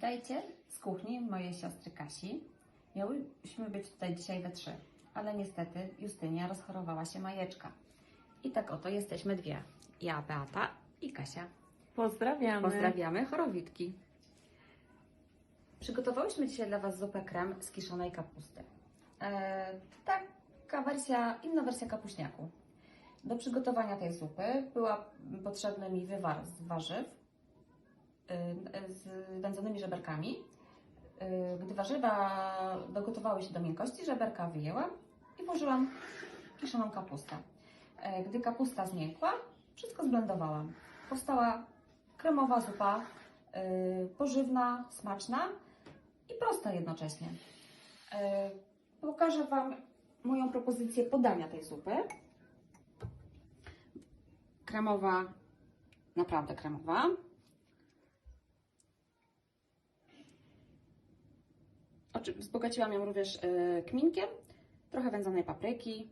Witajcie z kuchni mojej siostry Kasi. Miałyśmy być tutaj dzisiaj we trzy, ale niestety Justynia rozchorowała się majeczka. I tak oto jesteśmy dwie. Ja, Beata i Kasia. Pozdrawiamy. Pozdrawiamy chorowitki. Przygotowałyśmy dzisiaj dla Was zupę krem z kiszonej kapusty. E, taka wersja, inna wersja kapuśniaku. Do przygotowania tej zupy była potrzebny mi wywar z warzyw z wędzonymi żeberkami. Y, Gdy warzywa dogotowały się do miękkości, żeberka wyjęłam i włożyłam kiszoną kapustę. E, Gdy kapusta zmiękła, wszystko zblendowałam. Powstała kremowa zupa, y, pożywna, smaczna i prosta jednocześnie. Y, pokażę Wam moją propozycję podania tej zupy. Kremowa, naprawdę kremowa. Wzbogaciłam ją również y, kminkiem, trochę wędzonej papryki,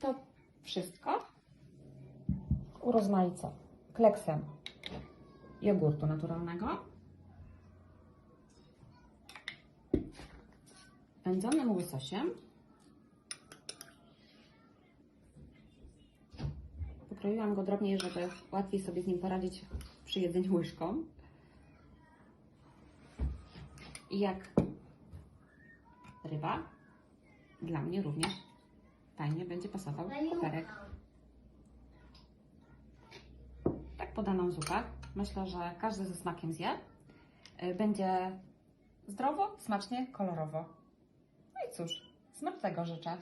to wszystko. Urozmaicę kleksem jogurtu naturalnego, wędzonym łysosiem, pokroiłam go drobniej, żeby łatwiej sobie z nim poradzić przy jedzeniu łyżką. I jak ryba, dla mnie również fajnie będzie pasował koperek. Tak podaną zupę. Myślę, że każdy ze smakiem zje. Y, Będzie zdrowo, smacznie, kolorowo. No i cóż, smacznego życzę.